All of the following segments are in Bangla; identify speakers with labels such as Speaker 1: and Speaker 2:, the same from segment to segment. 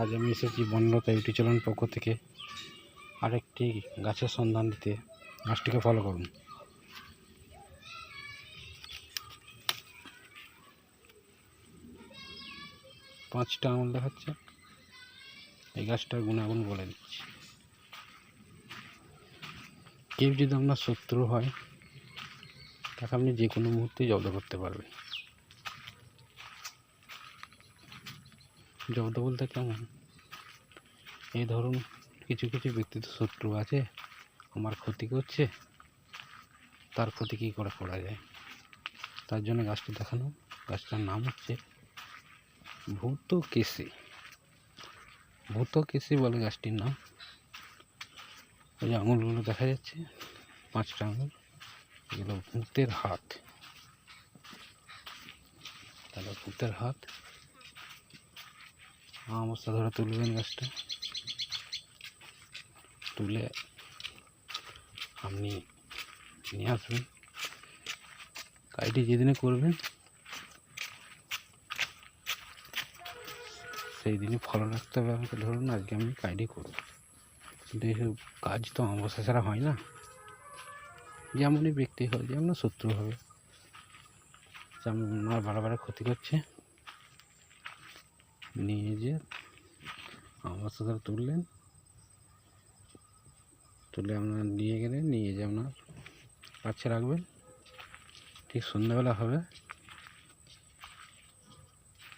Speaker 1: আজ আমি এসেছি বনলতা ইউটিউব চ্যানেল পক্ষ থেকে আরেকটি গাছের সন্ধান দিতে। গাছটিকে ফলো করুন। পাঁচটা আঙুল দেখাচ্ছে। এই গাছটার গুণাগুণ বলে দিচ্ছি। কেউ যদি আপনার শত্রু হয়, তাকে আপনি যে কোনো মুহূর্তে জব্দ করতে পারবেন। জব্দ বলতে কেমন? এই ধরুন কিছু কিছু ব্যক্তি তো শত্রু আছে, আমার ক্ষতি করছে, তার ক্ষতি কী করে করা যায়? তার জন্য গাছটি দেখানো, গাছটার নাম হচ্ছে ভূত কেসি ভূত কেসি বলে গাছটির নাম। ওই যে আঙুলগুলো দেখা যাচ্ছে, পাঁচটা আঙুল, এগুলো ভূতের হাত। তাহলে ভূতের হাত অবস্থা ধরে তুলবেন গাছটা। তুলে আপনি নিয়ে আসবেন। কাজটি যেদিনে করবেন সেই দিনে ফলো রাখতে হবে আমাকে। ধরুন আজকে আমি কাজটি করব। কিন্তু এইসব কাজ তো অমাবস্যা ছাড়া হয় না। যেমনই ব্যক্তি হয় যেমন শত্রু হবে যেমন আমার বারবার ক্ষতি করছে নিয়ে যে অমাবস্যা ধরে তুললেন। তুলে আপনার নিয়ে গেলে নিয়ে যে আপনার কাছে রাখবেন। ঠিক সন্ধ্যাবেলা হবে।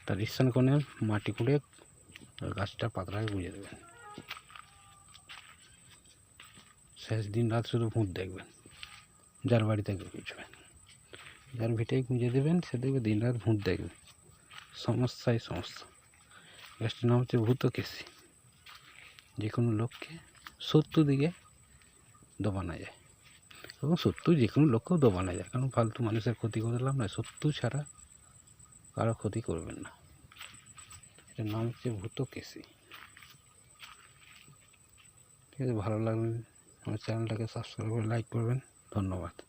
Speaker 1: তার ঈশান কোণে মাটি কুড়ে গাছটা পাতলাকে গুঁজে দেবেন। শেষ দিন রাত শুধু ভূত দেখবেন। যার বাড়িতে গুঁজবেন। যার ভিটাই গুঁজে দেবেন, সে দেখবে দিন রাত ভূত দেখবে। সমস্যাই সমস্যা। গাছটির নাম হচ্ছে ভূত কেসি যে কোনো লোককে শত্রু দিকে দবানো যায়। এবং শত্রু যে কোনো লোককেও দবানো যায়। কারণ ফালতু মানুষের ক্ষতি করে লাভ নয়। শত্রু ছাড়া কারও ক্ষতি করবেন না। এটার নাম হচ্ছে ভূত কেসি ঠিক আছে, ভালো লাগলে আমার চ্যানেলটাকে সাবস্ক্রাইব করে লাইক করবেন। ধন্যবাদ।